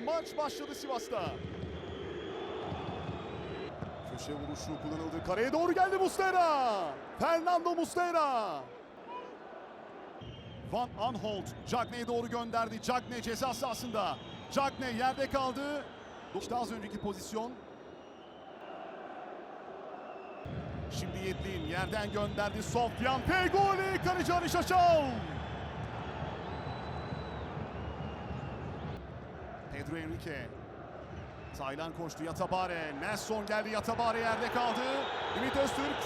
maç başladı Sivas'ta. Köşe vuruşu kullanıldı. Kareye doğru geldi Muslera. Fernando Muslera. Van Aanholt Cagney'e doğru gönderdi. Cagney ceza sahasında. Cagney yerde kaldı. İşte az önceki pozisyon. Şimdi Yedlin yerden gönderdi. Sofyan Fegoli. Kaleci Ali Şaşal. Pedro Henrique. Taylan koştu Yatabare. Nelson geldi Yatabare yerde kaldı. Ümit Öztürk.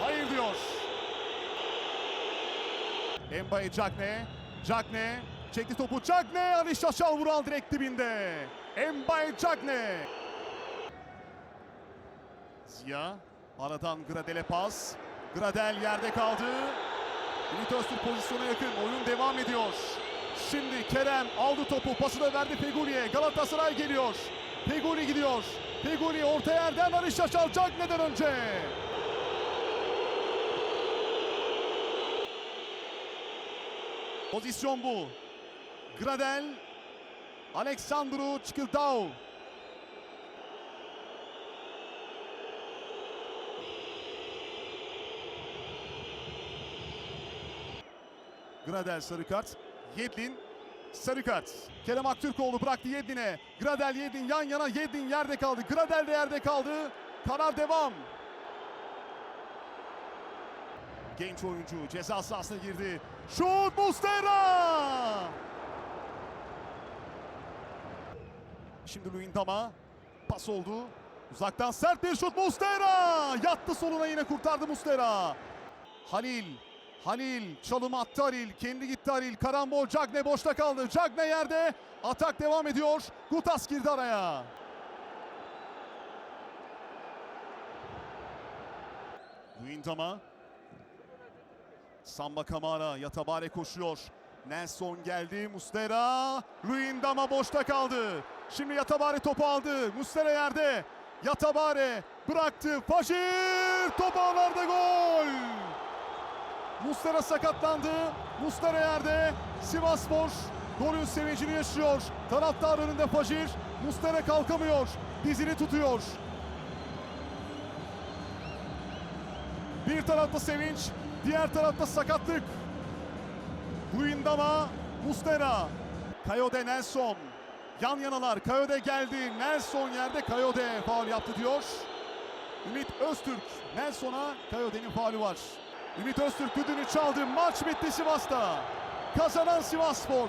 Hayır diyor. Embaye Cagne. Cagne çekti topu. Cagne Ali Şaşal vural direkt dibinde. Embaye Cagne. Ziya aradan Gradel'e pas. Gradel yerde kaldı. Ümit Öztürk pozisyona yakın. Oyun devam ediyor. Şimdi Kerem aldı topu. Pası da verdi Fegoli'ye. Galatasaray geliyor. Fegoli gidiyor. Fegoli orta yerden Ali Şaşal Cagne'den önce. Pozisyon bu. Gradel, Aleksandru Çıkıldao. Gradel sarı kart. Yedlin sarı kart. Kerem Aktürkoğlu bıraktı Yedlin'e. Gradel Yedlin yan yana Yedlin yerde kaldı. Gradel de yerde kaldı. Karar devam. Genç oyuncu ceza sahasına girdi. Şut Mustera! Şimdi Luyendama pas oldu. Uzaktan sert bir şut Mustera! Yattı soluna yine kurtardı Mustera. Halil Halil çalım attı Halil. Kendi gitti Halil. Karambol Cagne boşta kaldı. Cagne yerde. Atak devam ediyor. Gutas girdi araya. Luyendama Samba Kamara, Yatabare koşuyor. Nelson geldi, Mustera. Luyendama boşta kaldı. Şimdi Yatabare topu aldı. Mustera yerde. Yatabare bıraktı. Fajir top ağlarda gol. Mustera sakatlandı. Mustera yerde. Sivasspor golün sevincini yaşıyor. Taraftar önünde Fajir. Mustera kalkamıyor. Dizini tutuyor. Bir tarafta sevinç, diğer tarafta sakatlık. Luyendama, Mustera, Kayode Nelson. Yan yanalar, Kayode geldi. Nelson yerde, Kayode faul yaptı diyor. Ümit Öztürk, Nelson'a Kayode'nin faulü var. Ümit Öztürk düdüğünü çaldı. Maç bitti Sivas'ta. Kazanan Sivasspor.